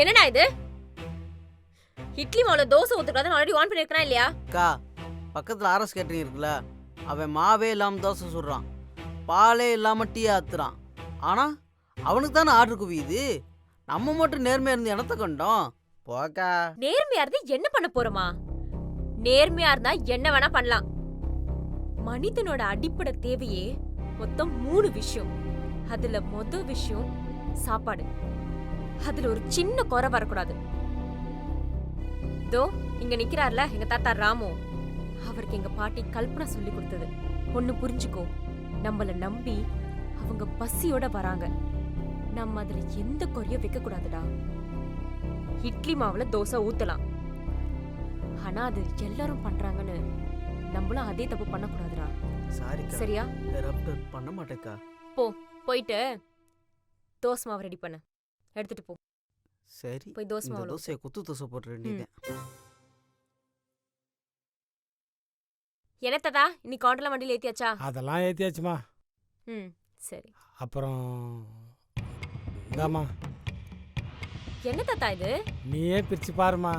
என்னடா இது? இட்லி மாவுல தோசை ஊத்துக்காத ஆல்ரெடி ஆன் பண்ணிருக்கனா இல்லையா? அக்கா பக்கத்தில் ஆர்எஸ் கேட்டரிங் இருக்குல்ல அவன் மாவே இல்லாமல் தோசை சுடுறான். பாலே இல்லாமல் டீ ஆத்துறான். ஆனால் அவனுக்கு தானே ஆர்டர் குவியுது? நம்ம மட்டும் நேர்மையாக இருந்து எனத்த கண்டோம்? போக்கா நேர்மையா இருந்தா என்ன பண்ண போறோமா? நேர்மையா இருந்தா என்ன வேணா பண்ணலாம். மனிதனோட அடிப்படை தேவையே மொத்தம் மூணு விஷயம். அதுல மொத விஷயம் சாப்பாடு. அதுல ஒரு சின்ன குறை வரக்கூடாது. தோ இங்க நிக்கிறார்ல எங்க தாத்தா ராமு. அவருக்கு எங்க பாட்டி கல்பனா சொல்லி கொடுத்தது. ஒண்ணு புரிஞ்சுக்கோ நம்மள நம்பி அவங்க பசியோட வராங்க. நம்ம அதுல எந்த குறையும் வைக்க கூடாதுடா. இட்லி மாவுல தோசை ஊத்தலாம். ஆனா அது எல்லாரும் பண்றாங்கன்னு நம்மளும் அதே தப்பு பண்ணக்கூடாதுடா. சாரிக்கா. சரியா? பண்ண மாட்டேக்கா போயிட்டு தோசை மாவு ரெடி பண்ணு. எடுத்துட்டு போ. சரி போய் தோசை இந்த மாவுல ஊத்து. தோசையை குத்து தோசை போட்டு வேண்டியது என்னத்ததா இன்னைக்கு கவுண்டர்ல வண்டியில ஏத்தியாச்சா? அதெல்லாம் ஏற்றியாச்சுமா ம் சரி. அப்புறம் இந்தாம்மா. என்ன தாத்தா இது? நீயே பிரிச்சு பாருமா